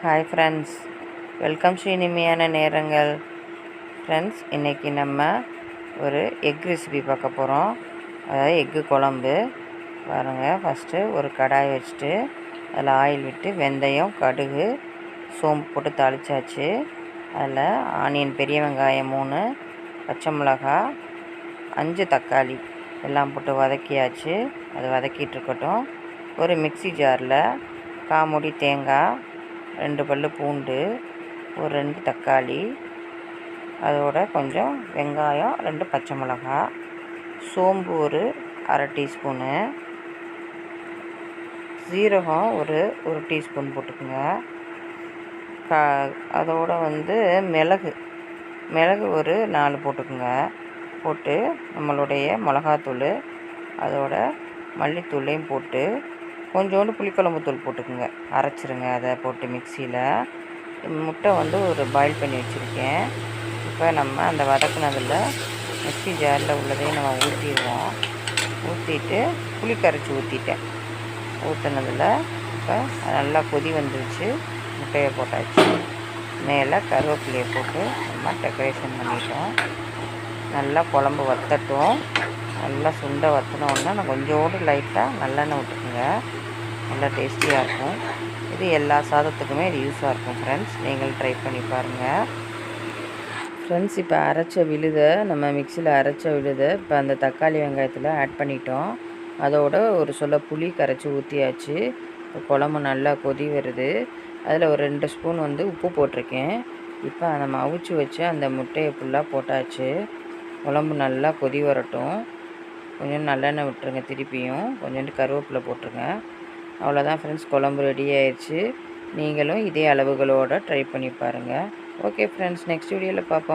Hi friends welcome to இனிமையான நேரங்கள். Friends இன்றைக்கி நம்ம ஒரு எக் ரெசிபி பார்க்க போகிறோம் அதாவது எக்கு குழம்பு. பாருங்கள் ஃபஸ்ட்டு ஒரு கடாய் வச்சுட்டு அதில் ஆயில் விட்டு வெந்தயம் கடுகு சோம்பு போட்டு தாளிச்சாச்சு. அதில் ஆனியன் பெரிய வெங்காயம் மூணு பச்சை மிளகாய் அஞ்சு தக்காளி எல்லாம் போட்டு வதக்கியாச்சு. அது வதக்கிட்டு இருக்கட்டும். ஒரு மிக்ஸி ஜாரில் காமுடி தேங்காய் ரெண்டு பல் பூண்டு ஒரு ரெண்டு தக்காளி அதோட கொஞ்சம் வெங்காயம் ரெண்டு பச்சை மிளகாய் சோம்பு ஒரு அரை டீஸ்பூனு சீரகம் ஒரு ஒரு டீஸ்பூன் போட்டுக்கோங்க. க அதோட வந்து மிளகு மிளகு ஒரு நாலு போட்டுக்கோங்க. போட்டு நம்மளுடைய மிளகாத்தூள் அதோட மல்லித்தூளையும் போட்டு கொஞ்சோண்டு புளிக்குழம்பு தூள் போட்டுக்கோங்க. அரைச்சிருங்க அதை போட்டு மிக்சியில். முட்டை வந்து ஒரு பாயில் பண்ணி வச்சுருக்கேன். இப்போ நம்ம அந்த வதக்குனதில் மிக்சி ஜாரில் உள்ளதையும் நம்ம ஊற்றிடுவோம் ஊற்றிட்டு புளி கரைச்சி ஊற்றிட்டேன் ஊற்றுனதில் இப்போ நல்லா கொதி வந்துருச்சு. முட்டையை போட்டாச்சு. மேலே கருவேப்பிலையை போட்டு நம்ம டெக்கரேஷன் பண்ணிட்டோம். நல்லா குழம்பு வத்தட்டும். நல்லா சுண்டை வத்தின உடனே நான் கொஞ்சோண்டு லைட்டாக நல்லெண்ணெய் விட்டுக்குங்க. நல்லா டேஸ்டியாக இருக்கும். இது எல்லா சாதத்துக்குமே இது யூஸாக இருக்கும் ஃப்ரெண்ட்ஸ் நீங்கள் ட்ரை பண்ணி பாருங்கள் ஃப்ரெண்ட்ஸ் இப்போ அரைச்ச விழுதை நம்ம மிக்சியில் அரைச்ச விழுதை இப்போ அந்த தக்காளி வெங்காயத்தில் ஆட் பண்ணிட்டோம். அதோட ஒரு சொல்ல புளி கரைச்சி ஊற்றியாச்சு குழம்பு நல்லா கொதி வருது. அதில் ஒரு ரெண்டு ஸ்பூன் வந்து உப்பு போட்டிருக்கேன். இப்போ நம்ம அவிச்சு வச்சு அந்த முட்டையை ஃபுல்லாக போட்டாச்சு. குழம்பு நல்லா கொதி வரட்டும். கொஞ்சம் நல்லெண்ணெய் விட்டுருங்க திருப்பியும். கொஞ்சோண்டு கருவேப்பிலை போட்டுருங்க. அவ்வளோதான் ஃப்ரெண்ட்ஸ் குழம்பு ரெடி ஆயிடுச்சு நீங்களும் இதே அளவுகளோடு ட்ரை பண்ணி பாருங்கள் ஓகே ஃப்ரெண்ட்ஸ் நெக்ஸ்ட் வீடியோவில் பார்ப்போம்.